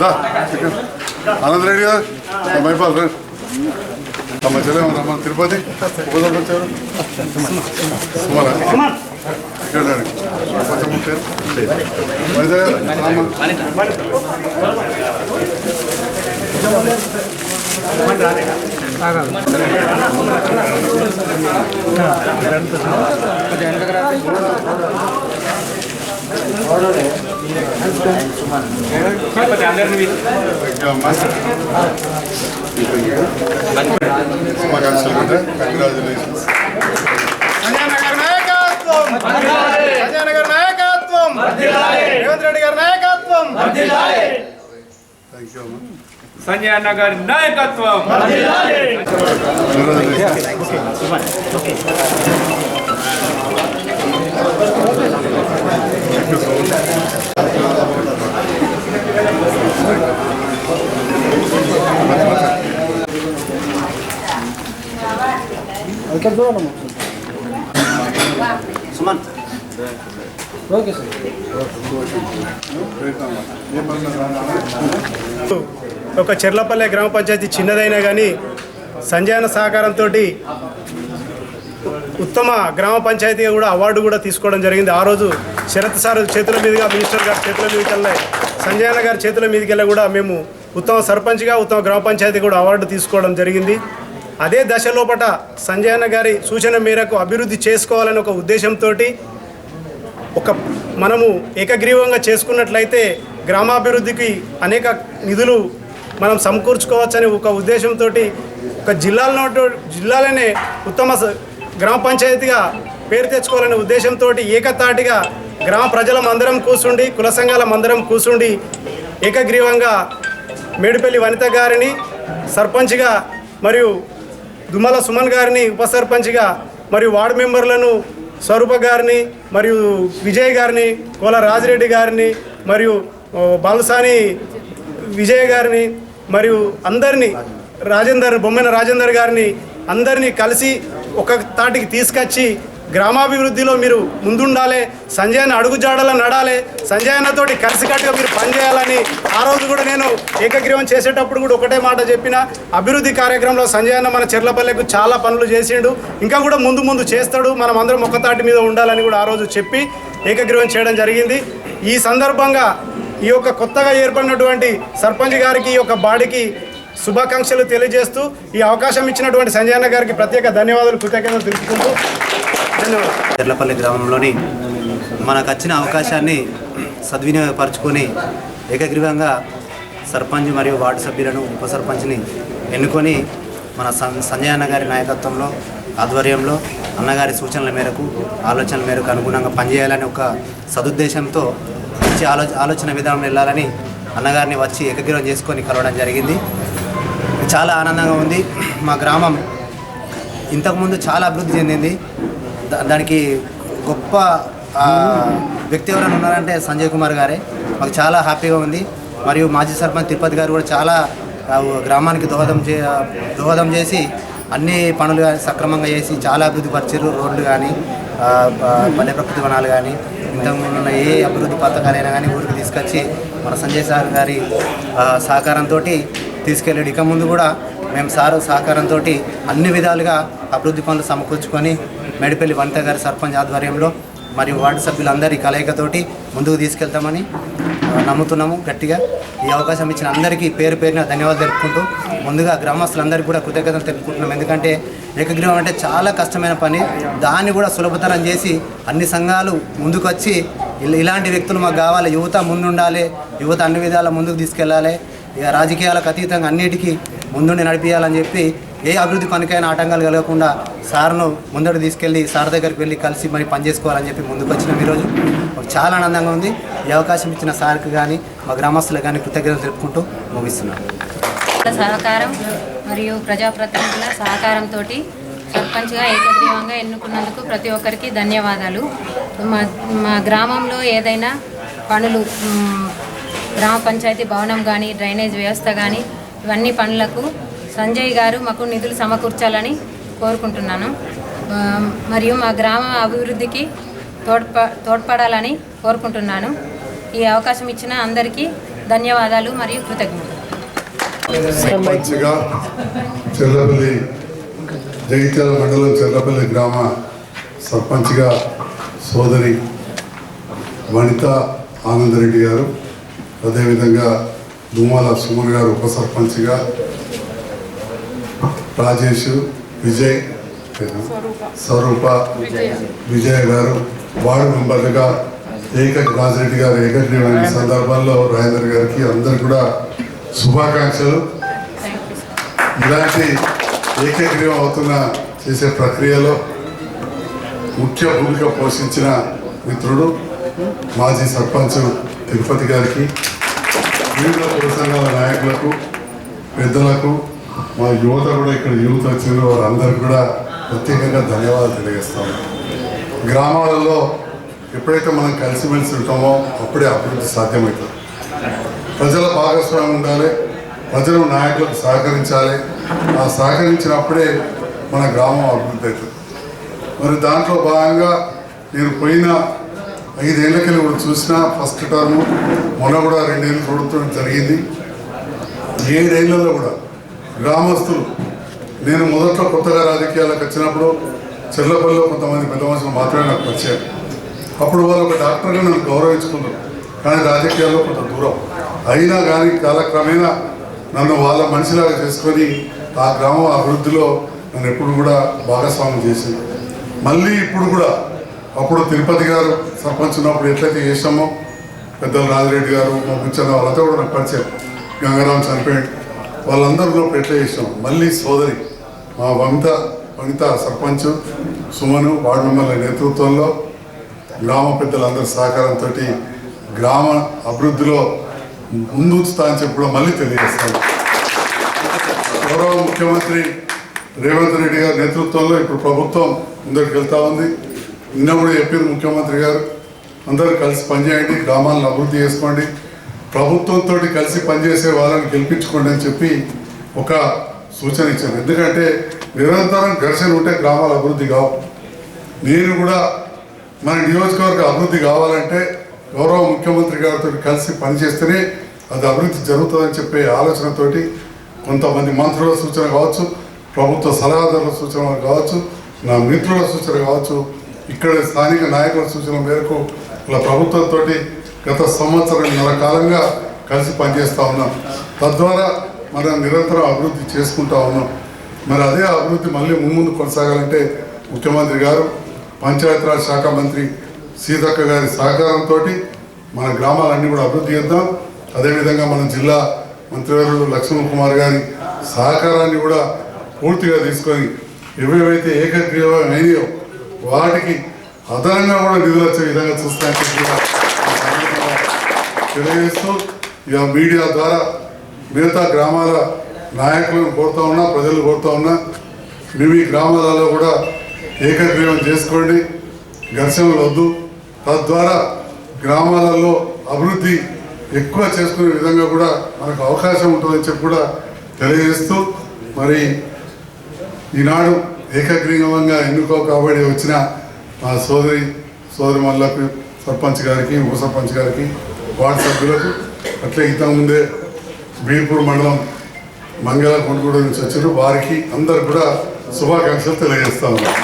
దా, ఇక్కడ. ఆనంద్ రెడ్డి గారు మైపాల్ రండి తమ చెల్లె రమ్మ తిరుపతి ఉపదం వచ్చారు సుమారా ఇక్కడ రండి. కొంచెం ఉంటారు. వనిత గారు, రామ్మ. ఇంకా అమ్మా. శుభాకాంక్షలు ఉంటాయి కంగ్రాచులేషన్స్ సంజయనగర్ నాయకత్వం సంజయనగర్ నాయకత్వం రేవంత్ రెడ్డి గారి నాయకత్వం థ్యాంక్ యూ అమ్మా సంజయ్ అన్న గారి కంగ్రాచులేషన్స్ ఏ పనులు రానా? ఒక చెర్లపల్లె గ్రామ పంచాయతీ చిన్నదైనా కానీ సంజయన సహకారంతో ఉత్తమ గ్రామ పంచాయతీ కూడా అవార్డు కూడా తీసుకోవడం జరిగింది. ఆ రోజు శరత్ సార్ చేతుల మీదుగా మినిస్టర్ గారి చేతుల మీదకి వెళ్ళాయి సంజయన గారి చేతుల మీదకి వెళ్ళి కూడా మేము ఉత్తమ సర్పంచ్గా ఉత్తమ గ్రామ పంచాయతీ కూడా అవార్డు తీసుకోవడం జరిగింది. అదే దశలోపట సంజయన గారి సూచన మేరకు అభివృద్ధి చేసుకోవాలని ఒక ఉద్దేశంతో ఒక మనము ఏకగ్రీవంగా చేసుకున్నట్లయితే గ్రామాభివృద్ధికి అనేక నిధులు మనం సమకూర్చుకోవచ్చని ఒక ఉద్దేశంతో ఒక జిల్లాలో జిల్లాలోనే ఉత్తమ గ్రామ పంచాయతీగా పేరు తెచ్చుకోవాలనే ఉద్దేశంతో ఏకతాటిగా గ్రామ ప్రజలం అందరం కూర్చుండి కుల సంఘాలం అందరం కూర్చుండి ఏకగ్రీవంగా మేడిపల్లి వనిత గారిని సర్పంచ్గా మరియు దుమ్మల సుమన్ గారిని ఉప సర్పంచ్గా మరియు వార్డు మెంబర్లను స్వరూప గారిని మరియు విజయ్ గారిని కోల రాజిరెడ్డి గారిని మరియు బాలసాని విజయ్ గారిని మరియు అందరినీ రాజేందర్ బొమ్మెన రాజేందర్ గారిని అందరినీ కలిసి ఒక తాటికి తీసుకొచ్చి గ్రామాభివృద్ధిలో మీరు ముందుండాలి సంజయన అడుగుజాడల నడాలి సంజయనతోటి కలిసికట్టుగా మీరు పనిచేయాలని ఆ రోజు కూడా నేను ఏకగ్రీవం చేసేటప్పుడు కూడా ఒకటే మాట చెప్పిన. అభివృద్ధి కార్యక్రమంలో సంజయన్న మన చెర్లపల్లెకు చాలా పనులు చేసిండు. ఇంకా కూడా ముందు ముందు చేస్తాడు. మనం అందరం ఒక్క మీద ఉండాలని కూడా ఆ రోజు చెప్పి ఏకగ్రీవం చేయడం జరిగింది. ఈ సందర్భంగా ఈ యొక్క కొత్తగా ఏర్పడినటువంటి సర్పంచ్ గారికి ఈ యొక్క బాడీకి శుభాకాంక్షలు తెలియజేస్తూ ఈ అవకాశం ఇచ్చినటువంటి సంజయన గారికి ప్రత్యేక ధన్యవాదాలు కృతజ్ఞతలు తెలుపుకుంటూ తెర్లపల్లి గ్రామంలోని మనకు వచ్చిన అవకాశాన్ని సద్వినియోగపరచుకొని ఏకగ్రీవంగా సర్పంచ్ మరియు వార్డు సభ్యులను ఉప సర్పంచ్ని ఎన్నుకొని మన సం సంజయ్ అన్న గారి నాయకత్వంలో ఆధ్వర్యంలో అన్నగారి సూచనల మేరకు ఆలోచనల మేరకు అనుగుణంగా పనిచేయాలని ఒక సదుద్దేశంతో మంచి ఆలో ఆలోచన విధానం వెళ్ళాలని అన్నగారిని వచ్చి ఏకగ్రీవం చేసుకొని కలవడం జరిగింది. చాలా ఆనందంగా ఉంది. మా గ్రామం ఇంతకుముందు చాలా అభివృద్ధి చెందింది. దానికి గొప్ప వ్యక్తి ఎవరైనా ఉన్నారంటే సంజయ్ కుమార్ గారే. మాకు చాలా హ్యాపీగా ఉంది. మరియు మాజీ సర్పంచ్ తిరుపతి గారు కూడా చాలా గ్రామానికి దోహదం చే దోహదం చేసి అన్ని పనులు కానీ సక్రమంగా చేసి చాలా అభివృద్ధి పరిచారు రోడ్లు కానీ పల్లె ప్రకృతి వనాలు కానీ ఇంతకుముందు ఉన్న ఏ అభివృద్ధి పథకాలైనా కానీ ఊరికి తీసుకొచ్చి మన సంజయ్ సార్ గారి సహకారంతో తీసుకెళ్ళాడు. ఇక ముందు కూడా మేము సారు సహకారంతో అన్ని విధాలుగా అభివృద్ధి పనులు సమకూర్చుకొని మేడిపల్లి వనిత గారి సర్పంచ్ ఆధ్వర్యంలో మరియు వార్డు సభ్యులందరి కలయికతోటి ముందుకు తీసుకెళ్తామని నమ్ముతున్నాము గట్టిగా. ఈ అవకాశం ఇచ్చిన అందరికీ పేరు పేరున ధన్యవాదాలు తెలుపుకుంటూ ముందుగా గ్రామస్తులందరికీ కూడా కృతజ్ఞతలు తెలుపుకుంటున్నాం. ఎందుకంటే ఏకగ్రీవం అంటే చాలా కష్టమైన పని. దాన్ని కూడా సులభతరం చేసి అన్ని సంఘాలు ముందుకొచ్చి ఇలాంటి వ్యక్తులు మాకు కావాలి. యువత ముందుండాలి. యువత అన్ని విధాల ముందుకు తీసుకెళ్ళాలి. ఇక రాజకీయాలకు అతీతంగా అన్నిటికీ ముందుండి నడిపించాలని చెప్పి ఏ అభివృద్ధి పనికైనా ఆటంకాలు కలగకుండా సార్ను ముందడు తీసుకెళ్ళి సార్ దగ్గరికి వెళ్ళి కలిసి మరి పనిచేసుకోవాలని చెప్పి ముందుకు వచ్చినాం ఈరోజు చాలా ఆనందంగా ఉంది. ఈ అవకాశం ఇచ్చిన సార్కి కానీ మా గ్రామస్తులకు కానీ కృతజ్ఞతలు తెలుపుకుంటూ ముగిస్తున్నాను సహకారం మరియు ప్రజాప్రతినిధుల సహకారంతో సర్పంచ్గా ఏకగ్రీవంగా ఎన్నుకున్నందుకు ప్రతి ఒక్కరికి ధన్యవాదాలు. మా మా గ్రామంలో ఏదైనా పనులు గ్రామ పంచాయతీ భవనం కానీ డ్రైనేజ్ వ్యవస్థ కానీ ఇవన్నీ పనులకు సంజయ్ గారు మాకు నిధులు సమకూర్చాలని కోరుకుంటున్నాను. మరియు మా గ్రామ అభివృద్ధికి తోడ్ప తోడ్పడాలని కోరుకుంటున్నాను. ఈ అవకాశం ఇచ్చిన అందరికీ ధన్యవాదాలు మరియు కృతజ్ఞతలు. సర్పంచ్గా జగిత్యాల మండలం చెర్లపల్లి గ్రామ సర్పంచ్గా సోదరి వనిత ఆనందరెడ్డి గారు అదేవిధంగా దుమ్మాల సుమన్ గారు ఉప సర్పంచ్గా రాజేష్ విజయ్ స్వరూప. విజయ. గారు వార్డు మెంబర్లుగా ఏక రాజరెడ్డి గారు ఏకగ్రీవమైన సందర్భంలో రాజేందర్ గారికి అందరు కూడా శుభాకాంక్షలు. ఇలాంటి ఏకగ్రీవం అవుతున్న చేసే ప్రక్రియలో ముఖ్య భూమిక పోషించిన మిత్రుడు మాజీ సర్పంచ్ తిరుపతి గారికి వివిధ సంఘాల నాయకులకు పెద్దలకు మా యువత కూడా ఇక్కడ యూత్ వచ్చిన వారందరికీ కూడా ప్రత్యేకంగా ధన్యవాదాలు తెలియజేస్తాము. గ్రామాలలో ఎప్పుడైతే మనం కలిసిమెలిసి ఉంటామో అప్పుడే అభివృద్ధి సాధ్యమవుతుంది. ప్రజల భాగస్వామ్యం ఉండాలి ప్రజలు నాయకులకు సహకరించాలి. ఆ సహకరించినప్పుడే మన గ్రామం అభివృద్ధి అవుతుంది. మరి దాంట్లో భాగంగా నేను పోయిన ఐదేళ్ళకెళ్ళి కూడా చూసినా ఫస్ట్ టర్మ్ మొన్న కూడా రెండేళ్ళు చూడటం జరిగింది. ఏడేళ్ళలో కూడా గ్రామస్తులు నేను మొదట్లో కొత్తగా రాజకీయాలకు వచ్చినప్పుడు చెర్లపల్లిలో కొంతమంది పెద్ద మనుషులు మాత్రమే నాకు పరిచయం. అప్పుడు వాళ్ళు ఒక డాక్టర్గా నన్ను గౌరవించుకున్నారు. కానీ రాజకీయాల్లో కొంత దూరం. అయినా కానీ కాలక్రమేణా నన్ను వాళ్ళ మనిషిలాగా చేసుకొని ఆ గ్రామం అభివృద్ధిలో నన్ను ఎప్పుడు కూడా భాగస్వామ్యం చేసింది. మళ్ళీ ఇప్పుడు కూడా అప్పుడు తిరుపతి గారు సర్పంచ్ ఉన్నప్పుడు ఎట్లయితే చేసామో పెద్దలు రాజిరెడ్డి గారు మా బుచ్చన్న వాళ్ళతో కూడా నాకు పరిచయం. గంగారాం చనిపోయి వాళ్ళందరూ ఉన్నప్పుడు ఎట్లా చేసాం మళ్ళీ సోదరి మా వమిత వనిత సర్పంచ్ సుమను వార్డు మెంబర్ల నేతృత్వంలో గ్రామ పెద్దలందరి సహకారంతో గ్రామ అభివృద్ధిలో ముందుంచుతా అని చెప్పి కూడా మళ్ళీ తెలియజేస్తాను. గౌరవ ముఖ్యమంత్రి రేవంత్ రెడ్డి గారి నేతృత్వంలో ఇప్పుడు ప్రభుత్వం ముందరికి వెళ్తా ఉంది. నిన్న కూడా చెప్పింది ముఖ్యమంత్రి గారు అందరూ కలిసి పనిచేయండి గ్రామాలను అభివృద్ధి చేసుకోండి ప్రభుత్వంతో కలిసి పనిచేసే వాళ్ళని గెలిపించుకోండి అని చెప్పి ఒక సూచన ఇచ్చాను ఎందుకంటే నిరంతరం ఘర్షణ ఉంటే గ్రామాల అభివృద్ధి కావు. నేను కూడా మన నియోజకవర్గ అభివృద్ధి కావాలంటే గౌరవ ముఖ్యమంత్రి గారితో కలిసి పనిచేస్తేనే అది అభివృద్ధి జరుగుతుందని చెప్పే ఆలోచనతోటి కొంతమంది మంత్రుల సూచన కావచ్చు ప్రభుత్వ సలహాదారుల సూచన కావచ్చు నా మిత్రుల సూచన కావచ్చు ఇక్కడ స్థానిక నాయకుల సూచన మేరకు ఇలా ప్రభుత్వంతో గత సంవత్సరంన్నర కాలంగా కలిసి పనిచేస్తూ ఉన్నాం. తద్వారా మనం నిరంతరం అభివృద్ధి చేసుకుంటా ఉన్నాం. మరి అదే అభివృద్ధి మళ్ళీ ముందు కొనసాగాలంటే ముఖ్యమంత్రి గారు పంచాయతీరాజ్ శాఖ మంత్రి సీతక్క గారి సహకారంతో మన గ్రామాలన్నీ కూడా అభివృద్ధి చేద్దాం. అదేవిధంగా మన జిల్లా మంత్రివర్యులు లక్ష్మణ్ కుమార్ గారి సహకారాన్ని కూడా పూర్తిగా తీసుకొని ఏవేవైతే ఏకగ్రీవం అయినాయో వాటికి అదనంగా కూడా నిధులు వచ్చే విధంగా చూస్తానని కూడా తెలియజేస్తూ ఇక మీడియా ద్వారా మిగతా గ్రామాల నాయకులను కోరుతా ఉన్నా ప్రజలు కోరుతా ఉన్నా మేము ఈ గ్రామాలలో కూడా ఏకగ్రీవం చేసుకోండి ఘర్షణలు వద్దు. తద్వారా గ్రామాలలో అభివృద్ధి ఎక్కువ చేసుకునే విధంగా కూడా మనకు అవకాశం ఉంటుందని చెప్పి కూడా తెలియజేస్తూ మరి ఈనాడు ఏకగ్రీవంగా ఎన్నుకోకబడి వచ్చిన మా సోదరి సోదరి మల్లకు సర్పంచ్ గారికి ఉప సర్పంచ్ గారికి వార్డు సభ్యులకు అట్లే ఇంతకుముందే బీర్పూర్ మండలం మంగళ కొండగూడ నుంచి వచ్చారు వారికి అందరు కూడా శుభాకాంక్షలు తెలియజేస్తా ఉన్నాం.